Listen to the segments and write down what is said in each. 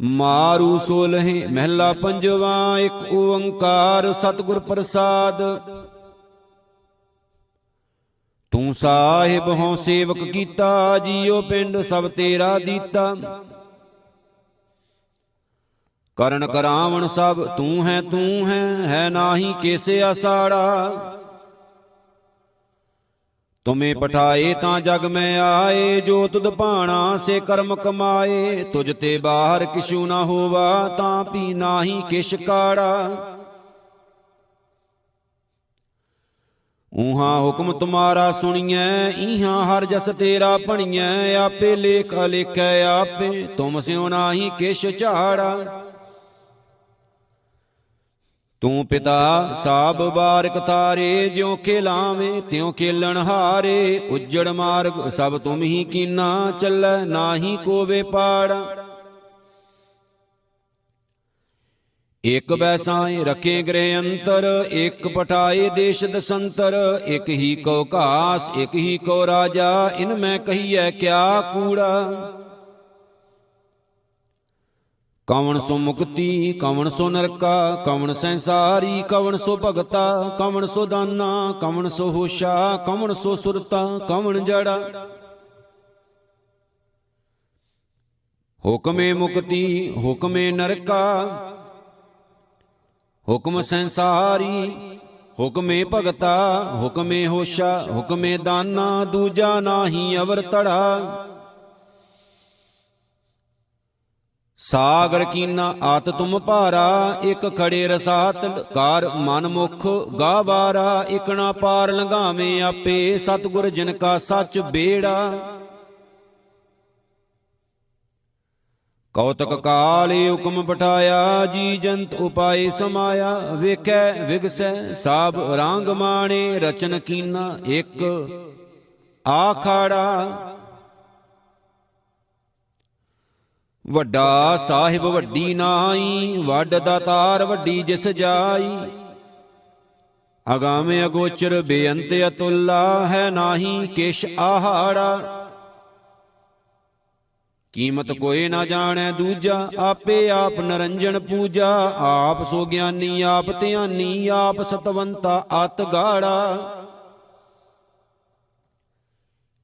ਮਾਰੂ ਸੋਲਹੇ ਮਹਿਲਾ ਪੰਜਵਾ, ਇੱਕ ਓੰਕਾਰ ਸਤਿਗੁਰ ਪ੍ਰਸਾਦ। ਤੂੰ ਸਾਹਿਬ ਹੋ ਸੇਵਕ ਕੀਤਾ, ਜੀਉ ਪਿੰਡ ਸਭ ਤੇਰਾ ਦੀਤਾ। ਕਰਨ ਕਰਾਵਣ ਸਭ ਤੂੰ ਹੈ ਤੂੰ ਹੈ ਹੈ ਨਾਹੀ ਕੇਸੇ ਆਸਾੜਾ। ਤੁਮੇ ਪਠਾਏ ਤਾਂ ਜਗ ਮੈਂ ਆਏ, ਜੋ ਤੁਧ ਭਾਣਾ ਸੇ ਕਰਮ ਕਮਾਏ। ਤੁਝ ਤੇ ਬਾਹਰ ਕਿਛੂ ਨਾ ਹੋਵਾ, ਤਾਂ ਪੀ ਨਾਹੀ ਕਿਛ ਕਾੜਾ। ਊਹਾਂ ਹੁਕਮ ਤੁਮਾਰਾ ਸੁਣੀਐ, ਈਹਾਂ ਹਰ ਜਸ ਤੇਰਾ ਭਣੀਐ। ਆਪੇ ਲੇਖ ਅਲੇਖੈ ਆਪੇ, ਤੁਮ ਸਿਉ ਨਾਹੀ ਕਿਛ ਝਾੜਾ। ਤੂੰ ਪਿਤਾ ਸਾਬ ਬਾਰਕ ਤਾਰੇ, ਜਿਉ ਖੇਲਾਵੇਂ, ਤਿਉ ਖੇਲਣ ਹਾਰੇ। ਉੱਜੜ ਮਾਰਗ ਸਭ ਤੁਮ ਹੀ ਕੀਨਾ ਚੱਲੈ, ਨਾਹੀ ਕੋਵੇ ਪਾੜ। ਇਕ ਬੈਸਾਏ ਰਖੇ ਗ੍ਰਹਿ ਅੰਤਰ, ਇਕ ਪਟਾਏ ਦੇਸ਼ ਦਸੰਤਰ। ਇਕ ਹੀ ਕੋ ਘਾਸ, ਇਕ ਹੀ ਕੋ ਰਾਜਾ, ਇਨ ਮੈਂ ਕਹੀਐ ਕਿਆ ਕੂੜਾ। ਕਵਣ ਸੋ ਮੁਕਤੀ, ਕਵਣ ਸੋ ਨਰਕਾ, ਕਵਣ ਸੰਸਾਰੀ, ਕਵਣ ਸੋ ਭਗਤਾ, ਕਵਣ ਸੋ ਦਾਨਾ, ਕਵਣ ਸੋ ਹੋਸ਼ਾ, ਕਵਣ ਸੋ ਸੁਰਤਾ, ਕਵਣ ਜੜਾ। ਹੁਕਮੇ ਮੁਕਤੀ, ਹੁਕਮੇ ਨਰਕਾ, ਹੁਕਮ ਸੰਸਾਰੀ, ਹੁਕਮੇ ਭਗਤਾ, ਹੁਕਮੇ ਹੋਸ਼ਾ, ਹੁਕਮੇ ਦਾਨਾ, ਦੂਜਾ ਨਾਹੀ ਅਵਰ ਤੜਾ ਸਾਗਰ ਕੀਨਾ ਆਤ ਤੁਮ ਭਾਰਾ, ਇਕ ਖੜੇ ਰਸਾਤ, ਕਾਰ ਮਨ ਮੁਖ ਗਾਵਾਰਾ ਇਕਣਾ ਪਾਰ ਲੰਘਾਵੇਂ ਆਪੇ, ਸਤਿਗੁਰ ਜਿਨ ਕਾ ਸੱਚ ਬੇੜਾ। ਕੌਤਕ ਕਾਲ ਹੁਕਮ ਪਠਾਇਆ, ਜੀ ਜੰਤ ਉਪਾਏ ਸਮਾਇਆ, ਵੇਖੈ, ਵਿਗਸੈ, ਸਾਬ ਰੰਗ ਮਾਣੇ, ਰਚਨ ਕੀਨਾ ਇੱਕ, ਆਖਾੜਾ। ਵੱਡਾ ਸਾਹਿਬ ਵੱਡੀ ਨਾਈ ਵੱਡ ਦਾਤਾਰ ਵੱਡੀ ਜਿਸ ਜਾਈ। ਅਗਾਮੇ ਅਗੋਚਰ ਬੇਅੰਤ ਅਤੁੱਲਾ ਹੈ ਨਾਹੀ ਕਿਛ ਆਹਾਰਾ। ਕੀਮਤ ਕੋਈ ਨਾ ਜਾਣੈ ਦੂਜਾ, ਆਪੇ ਆਪ ਨਰੰਜਨ ਪੂਜਾ। ਆਪ ਸੋ ਗਿਆਨੀ, ਆਪ ਧਿਆਨੀ, ਆਪ ਸਤਵੰਤਾ, ਅਤ ਗਾੜਾ।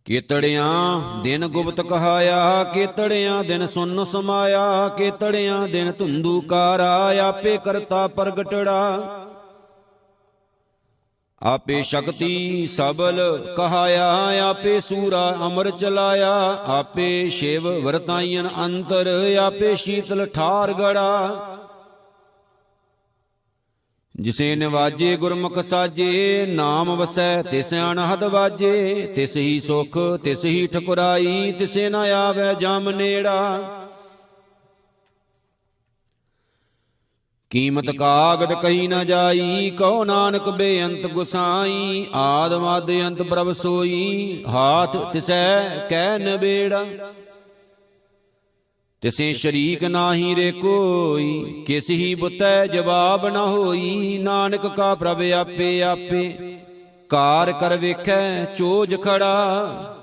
ਕੀਤੜਿਆਂ ਦਿਨ ਗੁਪਤ ਕਹਾਇਆ, ਕੀਤੜਿਆਂ ਦਿਨ ਸੁਨ ਸਮਾਇਆ, ਕੀਤੜਿਆਂ ਦਿਨ ਧੁੰਦੂ ਕਾਰਾ, ਆਪੇ ਕਰਤਾ ਪ੍ਰਗਟੜਾ। ਆਪੇ ਸ਼ਕਤੀ ਸਬਲ ਕਹਾਇਆ, ਆਪੇ ਸੂਰਾ ਅਮਰ ਚਲਾਇਆ, ਆਪੇ ਸ਼ਿਵ ਵਰਤਾਈਨ ਅੰਤਰ, ਆਪੇ ਸ਼ੀਤਲ ਠਾਰ ਗੜਾ। ਜਿਸੇ ਨਿਵਾਜੇ ਗੁਰਮੁਖ ਸਾਜੇ, ਨਾਮ ਵਸੈ ਤਿਸ ਅਨਹਦ ਵਾਜੇ, ਤਿਸ ਹੀ ਸੁਖ, ਤਿਸ ਹੀ ਠਕੁਰਾਈ, ਤਿਸੇ ਨਾ ਆਵੇ ਜਮ ਨੇੜਾ। ਕੀਮਤ ਕਾਗਦ ਕਹੀ ਨਾ ਜਾਈ, ਕਹੋ ਨਾਨਕ ਬੇਅੰਤ ਗੁਸਾਈ, ਆਦ ਮਦ ਅੰਤ ਪ੍ਰਭ ਸੋਈ, ਹਾਥ ਤਿਸੈ ਕਹਿ ਨਬੇੜਾ। ਤਿਸੇ ਸ਼ਰੀਕ ਨਾਹੀ ਰੇ ਕੋਈ ਕਿਸ ਹੀ ਬੁਤੈ ਜਵਾਬ ਨ ਹੋਈ ਨਾਨਕ ਕਾ ਪ੍ਰਭ ਆਪੇ ਆਪੇ। ਕਾਰ ਕਰ ਵੇਖੈ ਚੋਜ ਖੜਾ।